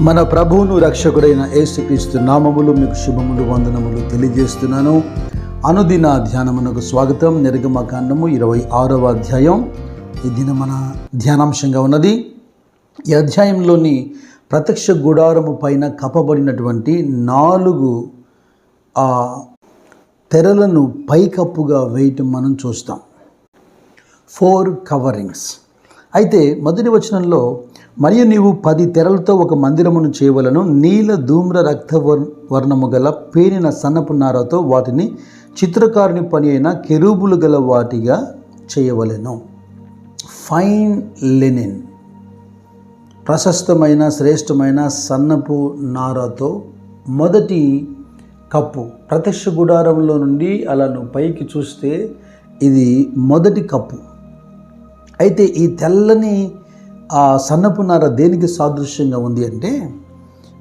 మన ప్రభువును రక్షకుడైన యేసుక్రీస్తు నామములు మీకు శుభములు వందనములు తెలియజేస్తున్నాను. అనుదిన ధ్యానమునకు స్వాగతం. నిర్గమకాండము ఇరవై ఆరవ అధ్యాయం. ఈ దిన మన ధ్యానాంశంగా ఉన్నది. ఈ అధ్యాయంలోని ప్రత్యక్ష గుడారము పైన కప్పబడినటువంటి నాలుగు ఆ తెరలను పైకప్పుగా వేయటం మనం చూస్తాం. ఫోర్ కవరింగ్స్ అయితే మొదటి వచనంలో మరియు నీవు పది తెరలతో ఒక మందిరమును చేయవలను నీల ధూమ్ర రక్త వర్ణము గల పేనిన సన్నపు నారతో వాటిని చిత్రకారుని పని అయిన కెరూబులు గల వాటిగా చేయవలెను. ఫైన్ లెనిన్ ప్రశస్తమైన శ్రేష్టమైన సన్నపు నారతో మొదటి కప్పు ప్రత్యక్ష గుడారంలో నుండి అలా నువ్వు పైకి చూస్తే ఇది మొదటి కప్పు. అయితే ఈ తెల్లని ఆ సన్నపు నార దేనికి సాదృశ్యంగా ఉంది అంటే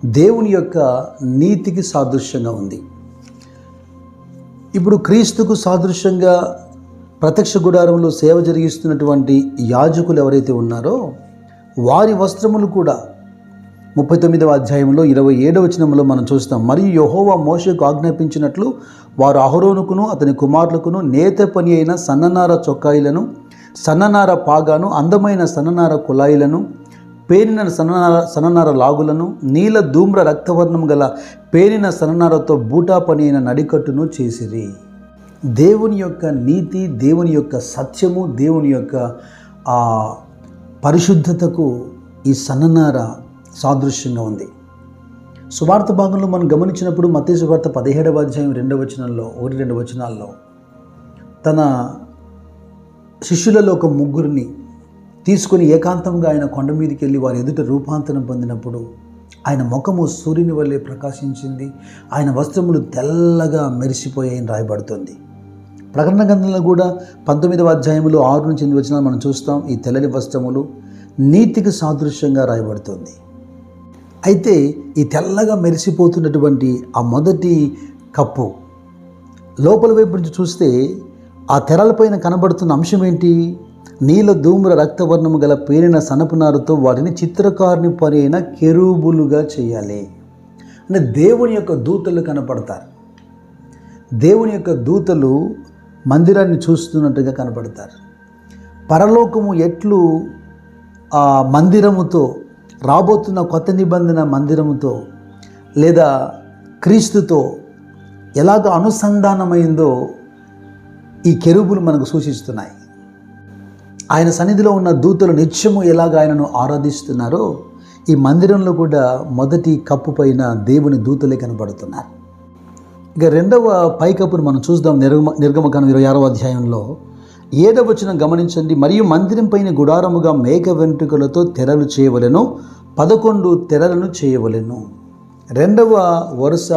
దేవుని యొక్క నీతికి సాదృశ్యంగా ఉంది. ఇప్పుడు క్రీస్తుకు సాదృశ్యంగా ప్రత్యక్ష గుడారంలో సేవ జరిగిస్తున్నటువంటి యాజకులు ఎవరైతే ఉన్నారో వారి వస్త్రములు కూడా ముప్పై తొమ్మిదవ అధ్యాయంలో ఇరవై ఏడవ వచనంలో మనం చూస్తాం. మరియు యహోవా మోషకు ఆజ్ఞాపించినట్లు వారు అహరోనుకును అతని కుమారులకును నేత పని అయిన సన్ననార చొక్కాయిలను సన్ననార పాగాను అందమైన సన్ననార కుళాయిలను పేనిన సన్ననార సన్ననార లాగులను నీల ధూమ్ర రక్తవర్ణం గల పేనిన సన్ననారతో బూటా పని అయిన నడికట్టును చేసిరి. దేవుని యొక్క నీతి దేవుని యొక్క సత్యము దేవుని యొక్క ఆ పరిశుద్ధతకు ఈ సన్ననార సాదృశ్యంగా ఉంది. సువార్త భాగంలో మనం గమనించినప్పుడు మతీ సువార్త పదిహేడవ అధ్యాయం రెండవ వచనంలో ఒకటి రెండు వచనాల్లో తన శిష్యులలో ఒక ముగ్గురిని తీసుకొని ఏకాంతంగా ఆయన కొండ మీదకి వెళ్ళి వారి ఎదుట రూపాంతరం పొందినప్పుడు ఆయన ముఖము సూర్యుని వల్లే ప్రకాశించింది. ఆయన వస్త్రములు తెల్లగా మెరిసిపోయాయని రాయబడుతుంది. ప్రకటన గ్రంథంలో కూడా పంతొమ్మిదవ అధ్యాయంలో ఆరు నుంచి ఎనిమిది వచ్చిన మనం చూస్తాం. ఈ తెల్లని వస్త్రములు నీతికి సాదృశ్యంగా రాయబడుతుంది. అయితే ఈ తెల్లగా మెరిసిపోతున్నటువంటి ఆ మొదటి కప్పు లోపల వైపు నుంచి చూస్తే ఆ తెరలపైన కనబడుతున్న అంశం ఏంటి? నీల ధూమ్ర రక్తవర్ణము గల పేరిన సనపునారుతో వాటిని చిత్రకారుని పని అయిన కెరూబులుగా చేయాలి. అంటే దేవుని యొక్క దూతలు కనపడతారు. దేవుని యొక్క దూతలు మందిరాన్ని చూస్తున్నట్టుగా కనపడతారు. పరలోకము ఎట్లు ఆ మందిరముతో రాబోతున్న కొత్త నిబంధన మందిరముతో లేదా క్రీస్తుతో ఎలాగ అనుసంధానమైందో ఈ కెరుబులు మనకు సూచిస్తున్నాయి. ఆయన సన్నిధిలో ఉన్న దూతలు నిత్యము ఎలాగ ఆయనను ఆరాధిస్తున్నారో ఈ మందిరంలో కూడా మొదటి కప్పు పైన దేవుని దూతలే కనబడుతున్నారు. ఇక రెండవ పైకప్పును మనం చూద్దాం నిర్గమ నిర్గమకాండం ఇరవై ఆరవ అధ్యాయంలో. ఏడవ వచ్చిన గమనించండి మరియు మందిరం పైన గుడారముగా మేక వెంట్రుకలతో తెరలు చేయవలెను పదకొండు తెరలను చేయవలెను. రెండవ వరుస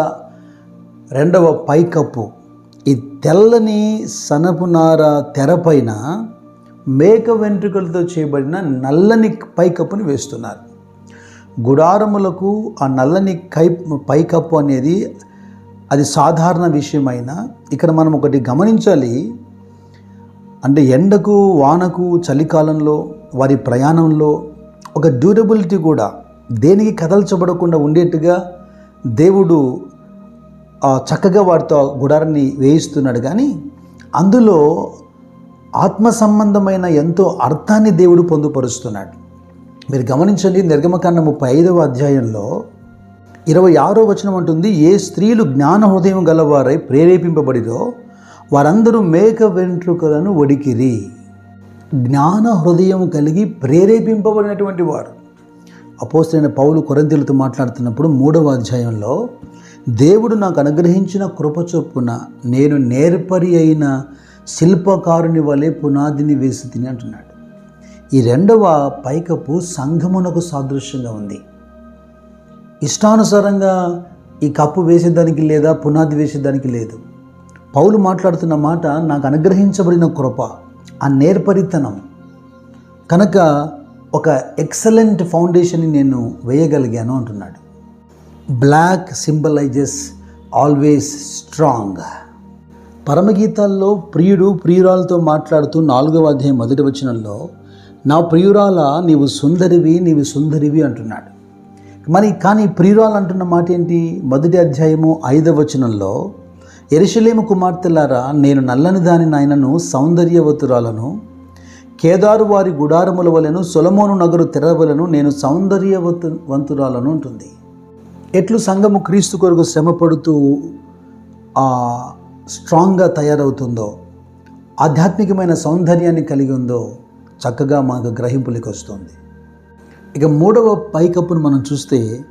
రెండవ పైకప్పు ఈ తెల్లని సనపునార తెరపైన మేక వెంట్రుకలతో చేయబడిన నల్లని పైకప్పుని వేస్తున్నారు. గుడారములకు ఆ నల్లని కై పైకప్పు అనేది అది సాధారణ విషయమైనా ఇక్కడ మనం ఒకటి గమనించాలి. అంటే ఎండకు వానకు చలికాలంలో వారి ప్రయాణంలో ఒక డ్యూరబిలిటీ కూడా దేనికి కదల్చబడకుండా ఉండేట్టుగా దేవుడు చక్కగా వాటితో గుడారాన్ని వేయిస్తున్నాడు. కానీ అందులో ఆత్మ సంబంధమైన ఎంతో అర్థాన్ని దేవుడు పొందుపరుస్తున్నాడు. మీరు గమనించండి నిర్గమకాండ ముప్పై ఐదవ అధ్యాయంలో ఇరవై ఆరో వచనం అంటుంది ఏ స్త్రీలు జ్ఞాన హృదయం గలవారై ప్రేరేపింపబడిరో వారందరూ మేక వెంట్రుకలను ఒడికిరి. జ్ఞాన హృదయం కలిగి ప్రేరేపింపబడినటువంటి వారు. అపోస్తైన పౌలు కొరంతీలతో మాట్లాడుతున్నప్పుడు మూడవ అధ్యాయంలో దేవుడు నాకు అనుగ్రహించిన కృప చొప్పున నేను నేర్పరి అయిన శిల్పకారుని వలె పునాదిని వేసి తిని అంటున్నాడు. ఈ రెండవ పైకప్పు సంఘమునకు సాదృశ్యంగా ఉంది. ఇష్టానుసారంగా ఈ కప్పు వేసేదానికి లేదా పునాది వేసేదానికి లేదు. పౌలు మాట్లాడుతున్న మాట నాకు అనుగ్రహించబడిన కృప ఆ నేర్పరితనం. కనుక ఒక ఎక్సలెంట్ ఫౌండేషన్ని నేను వేయగలిగాను అంటున్నాడు. బ్లాక్ సింబలైజెస్ ఆల్వేస్ స్ట్రాంగ్ పరమగీతాల్లో ప్రియుడు ప్రియురాలతో మాట్లాడుతూ నాలుగవ అధ్యాయం మొదటి వచనంలో నా ప్రియురాల నీవు సుందరివి నీవు సుందరివి అంటున్నాడు. మరి కానీ ప్రియురాలు అంటున్న మాట ఏంటి? మొదటి అధ్యాయము ఐదవ వచనంలో ఎరుషలేము కుమార్తెలారా నేను నల్లని దాని నాయనను సౌందర్యవతురాలను కేదారు వారి గుడారముల వలెను సొలమోను నగరు తెరవలను నేను సౌందర్యవతు వంతురాలను ఉంటుంది ఎట్లు సంఘము క్రీస్తు కొరకు శ్రమపడుతూ పడుతూ స్ట్రాంగ్గా తయారవుతుందో ఆధ్యాత్మికమైన సౌందర్యాన్ని కలిగి ఉందో చక్కగా మనకు గ్రహింపులకి వస్తుంది. ఇక మూడవ పైకప్పును మనం చూస్తే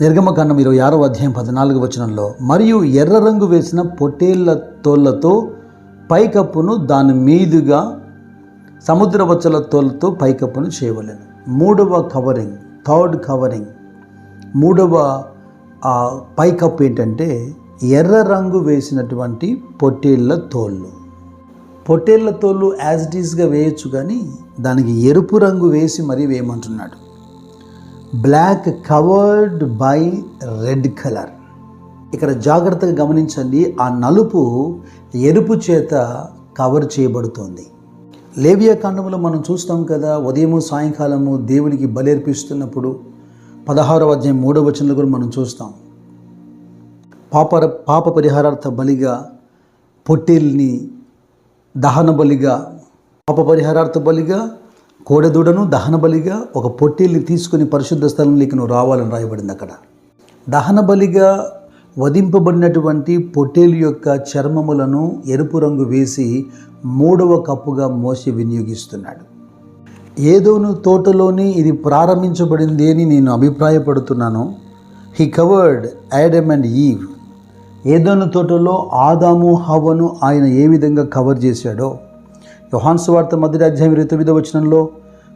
నిర్గమకాండం ఇరవై ఆరో అధ్యాయం పద్నాలుగు వచనంలో మరియు ఎర్ర రంగు వేసిన పొట్టేళ్ళ తోళ్ళతో పైకప్పును దాని మీదుగా సముద్ర వచ్చల తోళ్ళతో పైకప్పును చేయవలెను. మూడవ కవరింగ్ థర్డ్ కవరింగ్ మూడవ పైకప్పు ఏంటంటే ఎర్ర రంగు వేసినటువంటి పొట్టేళ్ళ తోళ్ళు పొట్టేళ్ళ తోళ్ళు యాజ్ ఇట్ ఈస్గా వేయచ్చు కానీ దానికి ఎరుపు రంగు వేసి మరీ వేయమంటున్నాడు. Black covered by red colour ఇక్కడ జాగ్రత్తగా గమనించండి ఆ నలుపు ఎరుపు చేత కవర్ చేయబడుతోంది. లేవియా కాండంలో మనం చూస్తాం కదా ఉదయము సాయంకాలము దేవునికి బలేర్పిస్తున్నప్పుడు పదహారవ అధ్యాయం మూడవ వచనంలో కూడా మనం చూస్తాం. పాప పాప పరిహారార్థ బలిగా పొట్టేల్ని దహన బలిగా పాప పరిహారార్థ బలిగా కోడెదూడను దహన బలిగా ఒక పొట్టేల్ని తీసుకుని పరిశుద్ధ స్థలంలోకి నువ్వు రావాలని రాయబడింది అక్కడ. దహన బలిగా వధింపబడినటువంటి పొట్టేలు యొక్క చర్మములను ఎరుపు రంగు వేసి మూడవ కప్పుగా మోసి వినియోగిస్తున్నాడు. ఏదోను తోటలోని ఇది ప్రారంభించబడింది అని నేను అభిప్రాయపడుతున్నాను. He covered Adam and Eve ఏదోను తోటలో ఆదాము హవను ఆయన ఏ విధంగా కవర్ చేశాడో. యోహాన్ సువార్త మొదటి అధ్యాయం ఇరవై తొమ్మిదో వచనంలో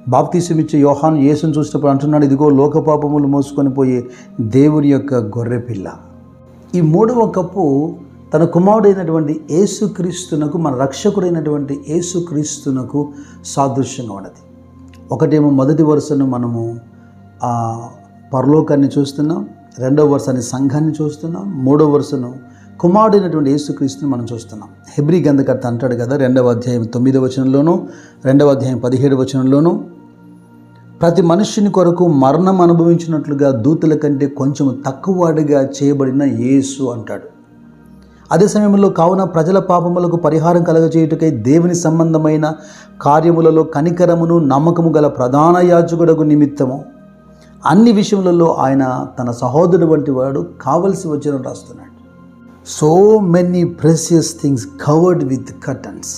బాప్తీసమిచ్చే యోహాన్ యేసును చూసినప్పుడు అంటున్నాడు ఇదిగో లోకపాపములు మోసుకొని పోయే దేవుని యొక్క గొర్రె పిల్ల ఈ మూడవ కప్పు తన కుమారుడైనటువంటి యేసుక్రీస్తునకు మన రక్షకుడైనటువంటి యేసుక్రీస్తునకు సాదృశ్యంగా ఉన్నది. ఒకటేమో మొదటి వరుసను మనము ఆ పరలోకాన్ని చూస్తున్నాం రెండవ వరుసని సంఘాన్ని చూస్తున్నాం మూడవ వరుసను కుమారుడైనటువంటి యేసుక్రీస్తుని మనం చూస్తున్నాం. హెబ్రి గంధకర్త అంటాడు కదా రెండవ అధ్యాయం తొమ్మిదవ వచనంలోను రెండవ అధ్యాయం పదిహేడు వచనంలోను ప్రతి మనుష్యుని కొరకు మరణం అనుభవించినట్లుగా దూతల కంటే కొంచెం తక్కువ వాడిగా చేయబడిన యేసు అంటాడు. అదే సమయంలో కావున ప్రజల పాపములకు పరిహారం కలగజేయుటకై దేవుని సంబంధమైన కార్యములలో కనికరమును నమ్మకము గల ప్రధాన యాజకుడకు నిమిత్తము. అన్ని విషయములలో ఆయన తన సహోదరుడు వంటి వాడు కావలసి వచ్చిన రాస్తున్నాడు. So many precious things covered with curtains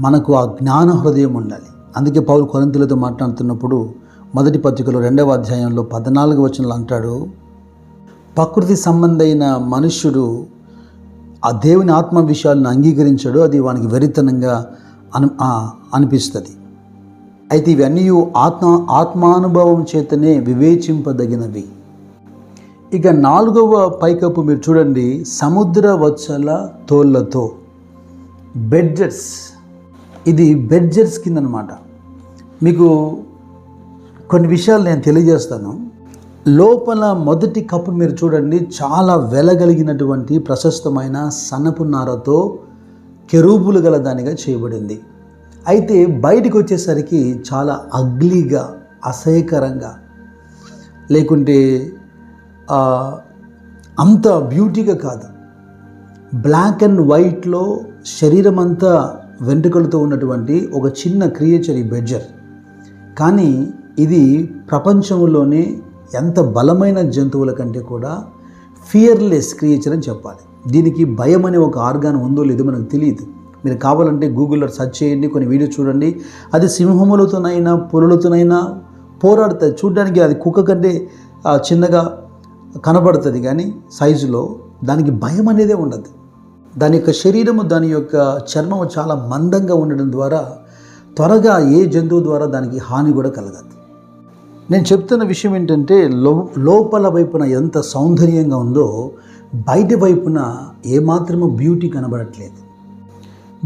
మనకు ఆ జ్ఞాన హృదయం ఉండాలి. అందుకే పౌరు కొరంతులతో మాట్లాడుతున్నప్పుడు మొదటి పత్రికలో రెండవ అధ్యాయంలో పద్నాలుగు వచనాలు అంటాడు ప్రకృతి సంబంధైన మనుష్యుడు ఆ దేవుని ఆత్మ విషయాలను అంగీకరించాడు అది వానికి వెరితనంగా అను అనిపిస్తుంది. అయితే ఇవన్నీ ఆత్మ ఆత్మానుభవం చేతనే వివేచింపదగినవి. ఇక నాలుగవ పైకప్పు మీరు చూడండి. సముద్ర వచ్చల తోళ్ళతో. బెడ్జర్స్. ఇది బెడ్జర్స్ కింద అనమాట మీకు కొన్ని విషయాలు నేను తెలియజేస్తాను. లోపల మొదటి కప్పు మీరు చూడండి చాలా వెలగలిగినటువంటి ప్రశస్తమైన సన్నపున్నారతో నారతో గల దానిగా చేయబడింది. అయితే బయటికి వచ్చేసరికి చాలా అగ్లీగా అసహ్యకరంగా లేకుంటే అంత బ్యూటీగా కాదు. బ్లాక్ అండ్ వైట్లో శరీరం అంతా వెంట్రుకలతో ఉన్నటువంటి ఒక చిన్న క్రియేచర్ ఈ బెడ్జర్. కానీ ఇది ప్రపంచంలోనే ఎంత బలమైన జంతువుల కంటే కూడా ఫియర్లెస్ క్రియేచర్ అని చెప్పాలి. దీనికి భయం అనే ఒక ఆర్గాన్ ఉందో లేదో మనకు తెలియదు. మీరు కావాలంటే గూగుల్లో సెర్చ్ చేయండి కొన్ని వీడియో చూడండి. అది సింహములతోనైనా పులులతోనైనా పోరాడుతుంది. చూడడానికి అది కుక్క కంటే చిన్నగా కనబడుతుంది కానీ సైజులో దానికి భయం అనేదే ఉండదు. దాని యొక్క శరీరము దాని యొక్క చర్మము చాలా మందంగా ఉండడం ద్వారా త్వరగా ఏ జంతువు ద్వారా దానికి హాని కూడా కలగదు. నేను చెప్తున్న విషయం ఏంటంటే లో లోపల వైపున ఎంత సౌందర్యంగా ఉందో బయట వైపున ఏమాత్రము బ్యూటీ కనబడట్లేదు.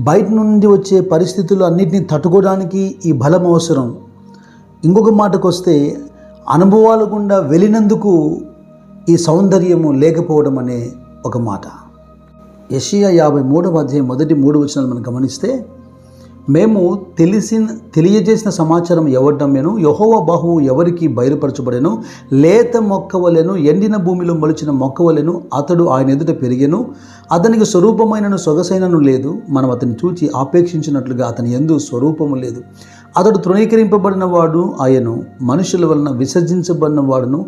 బయట నుండి వచ్చే పరిస్థితులు అన్నిటినీ తట్టుకోవడానికి ఈ బలం అవసరం. ఇంకొక మాటకు వస్తే అనుభవాలు గుండా వెళ్ళినందుకు ఈ సౌందర్యము లేకపోవడం అనే ఒక మాట. యషియా యాభై మూడవ అధ్యాయం మొదటి మూడు వచనాలు మనం గమనిస్తే మేము తెలిసిన తెలియజేసిన సమాచారం ఎవరి యహోవ బాహువు ఎవరికి బయలుపరచబడెను? లేత మొక్కవలెను ఎండిన భూమిలో మొలిచిన మొక్కవలెను అతడు ఆయన ఎదుట పెరిగెను. అతనికి స్వరూపమైనను సొగసైనను లేదు. మనం అతన్ని చూచి ఆపేక్షించినట్లుగా అతని ఎందు స్వరూపము లేదు. అతడు తృణీకరింపబడిన వాడు ఆయను మనుషుల వలన విసర్జించబడిన వాడును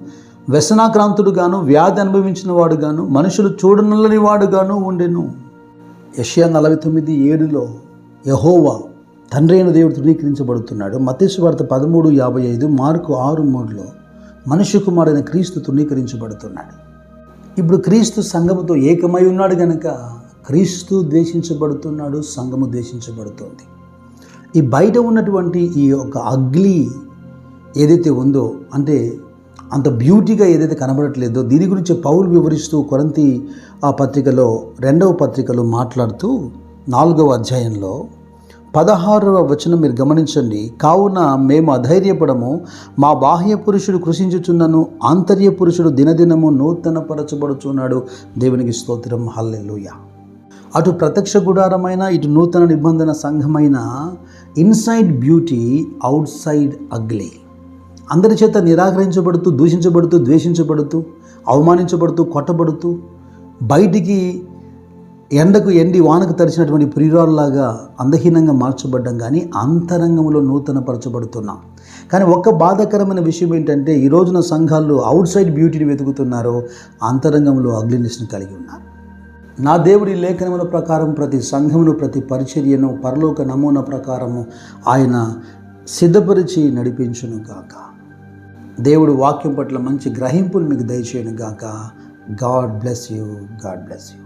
వ్యసనాక్రాంతుడుగాను వ్యాధి అనుభవించిన వాడుగాను మనుషులు చూడనల్లని వాడుగాను ఉండెను. యష్యా నలభై తొమ్మిది ఏడులో యహోవా తండ్రి అయిన దేవుడు తృణీకరించబడుతున్నాడు. మతేశ్వార్త పదమూడు యాభై ఐదు మార్కు ఆరు మూడులో మనుష్య కుమారుడైన క్రీస్తు తృణీకరించబడుతున్నాడు. ఇప్పుడు క్రీస్తు సంఘముతో ఏకమై ఉన్నాడు గనక క్రీస్తు ద్వేషించబడుతున్నాడు సంఘము ద్వేషించబడుతోంది. ఈ బయట ఉన్నటువంటి ఈ యొక్క అగ్లీ ఏదైతే ఉందో అంటే అంత బ్యూటీగా ఏదైతే కనబడట్లేదో దీని గురించి పౌరులు వివరిస్తూ కొరంతి ఆ పత్రికలో రెండవ పత్రికలో మాట్లాడుతూ నాలుగవ అధ్యాయంలో పదహారవ వచనం మీరు గమనించండి. కావున మేము అధైర్యపడము మా బాహ్య పురుషుడు కృషించుచున్నను ఆంతర్య పురుషుడు దినదినము నూతన పరచబడుచున్నాడు దేవునికి స్తోత్రం. హల్లెలూయ. అటు ప్రత్యక్ష గుడారమైన ఇటు నూతన నిబంధన సంఘమైన inside beauty outside ugly. అందరి చేత నిరాకరించబడుతూ దూషించబడుతూ ద్వేషించబడుతూ అవమానించబడుతూ కొట్టబడుతూ బయటికి ఎండకు ఎండి వానకు తడిచినటువంటి ప్రియురాల్లాగా అందహీనంగా మార్చబడ్డం కానీ అంతరంగంలో నూతన పరచబడుతున్నాం కానీ ఒక్క బాధాకరమైన విషయం ఏంటంటే ఈ రోజున సంఘాల్లో అవుట్ సైడ్ బ్యూటీని వెతుకుతున్నారో అంతరంగంలో అగ్లినెస్ని కలిగి ఉన్నారు. నా దేవుడి లేఖనముల ప్రకారం ప్రతి సంఘమును ప్రతి పరిచర్యను పరలోక నమూనా ప్రకారము ఆయన సిద్ధపరిచి నడిపించును గాక. దేవుడు వాక్యం పట్ల మంచి గ్రహింపులు మీకు దయచేయను గాక. God bless you God bless you.